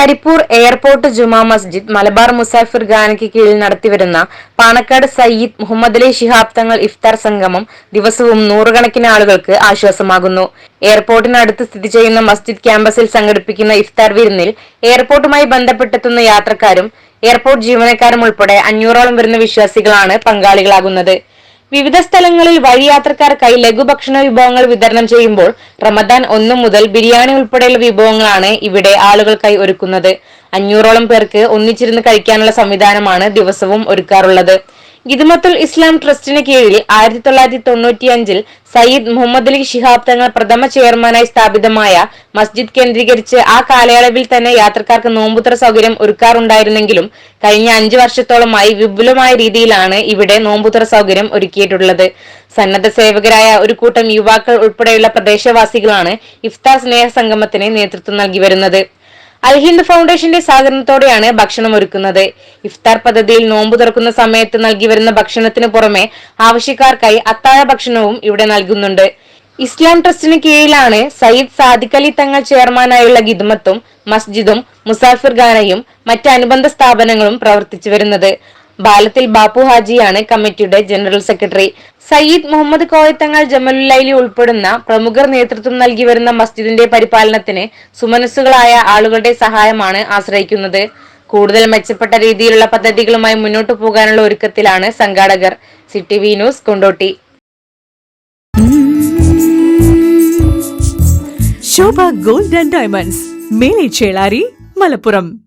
Karipur airport Juma Masjid Malabar Musafir ഖാനയ്ക്ക് കീഴിൽ നടത്തിവരുന്ന പാണക്കാട് സയ്യിദ് മുഹമ്മദ് അലി ശിഹാബ് തങ്ങൾ ഇഫ്താർ സംഗമം ദിവസവും നൂറുകണക്കിന് ആളുകൾക്ക് ആശ്വാസമാകുന്നു. എയർപോർട്ടിനടുത്ത് സ്ഥിതി ചെയ്യുന്ന മസ്ജിദ് ക്യാമ്പസിൽ സംഘടിപ്പിക്കുന്ന ഇഫ്താർ വിരുന്നിൽ എയർപോർട്ടുമായി ബന്ധപ്പെട്ടെത്തുന്ന യാത്രക്കാരും എയർപോർട്ട് ജീവനക്കാരും ഉൾപ്പെടെ അഞ്ഞൂറോളം വരുന്ന വിശ്വാസികളാണ് പങ്കാളികളാകുന്നത്. വിവിധ സ്ഥലങ്ങളിൽ വഴിയാത്രക്കാർക്കായി ലഘുഭക്ഷണ വിഭവങ്ങൾ വിതരണം ചെയ്യുമ്പോൾ റമദാൻ ഒന്നു മുതൽ ബിരിയാണി ഉൾപ്പെടെയുള്ള വിഭവങ്ങളാണ് ഇവിടെ ആളുകൾക്കായി ഒരുക്കുന്നത്. അഞ്ഞൂറോളം പേർക്ക് ഒന്നിച്ചിരുന്ന് കഴിക്കാനുള്ള സംവിധാനമാണ് ദിവസവും ഒരുക്കാറുള്ളത്. ഗിദ്മത്തുൽ ഇസ്ലാം ട്രസ്റ്റിന് കീഴിൽ ആയിരത്തി തൊള്ളായിരത്തി തൊണ്ണൂറ്റിയഞ്ചിൽ സയ്യിദ് മുഹമ്മദ് അലി ശിഹാബ് തങ്ങൾ പ്രഥമ ചെയർമാനായി സ്ഥാപിതമായ മസ്ജിദ് കേന്ദ്രീകരിച്ച് ആ കാലയളവിൽ തന്നെ യാത്രക്കാർക്ക് നോമ്പുത്ര സൗകര്യം ഒരുക്കാറുണ്ടായിരുന്നെങ്കിലും കഴിഞ്ഞ അഞ്ചു വർഷത്തോളമായി വിപുലമായ രീതിയിലാണ് ഇവിടെ നോമ്പുത്ര സൗകര്യം ഒരുക്കിയിട്ടുള്ളത്. സന്നദ്ധ സേവകരായ ഒരു കൂട്ടം യുവാക്കൾ ഉൾപ്പെടെയുള്ള പ്രദേശവാസികളാണ് ഇഫ്താർ സ്നേഹ സംഗമത്തിന് നേതൃത്വം നൽകി വരുന്നത്. അൽഹിന്ദ് ഫൗണ്ടേഷന്റെ സഹകരണത്തോടെയാണ് ഭക്ഷണം ഒരുക്കുന്നത്. ഇഫ്താർ പദ്ധതിയിൽ നോമ്പ് തുറക്കുന്ന സമയത്ത് നൽകി വരുന്ന ഭക്ഷണത്തിന് പുറമെ ആവശ്യക്കാർക്കായി അത്താഴ ഭക്ഷണവും ഇവിടെ നൽകുന്നുണ്ട്. ഇസ്ലാം ട്രസ്റ്റിന് കീഴിലാണ് സയ്യിദ് സാദിഖ് അലി തങ്ങൾ ചെയർമാനായുള്ള ഗിദ്മത്തും മസ്ജിദും മുസാഫിർ ഖാനയും മറ്റ് അനുബന്ധ സ്ഥാപനങ്ങളും പ്രവർത്തിച്ചു വരുന്നത്. ബാലത്തിൽ ബാപ്പു ഹാജിയാണ് കമ്മിറ്റിയുടെ ജനറൽ സെക്രട്ടറി. സയ്യിദ് മുഹമ്മദ് കോയത്തങ്ങൾ ജമലുല്ലൈലി ഉൾപ്പെടുന്ന പ്രമുഖർ നേതൃത്വം നൽകി വരുന്ന മസ്ജിദിന്റെ പരിപാലനത്തിന് സുമനസ്സുകളായ ആളുകളുടെ സഹായമാണ് ആശ്രയിക്കുന്നത്. കൂടുതൽ മെച്ചപ്പെട്ട രീതിയിലുള്ള പദ്ധതികളുമായി മുന്നോട്ടു പോകാനുള്ള ഒരുക്കത്തിലാണ് സംഘാടകർ. City V news Kondotty. Shobha gold and diamonds Mele Chelari Malappuram.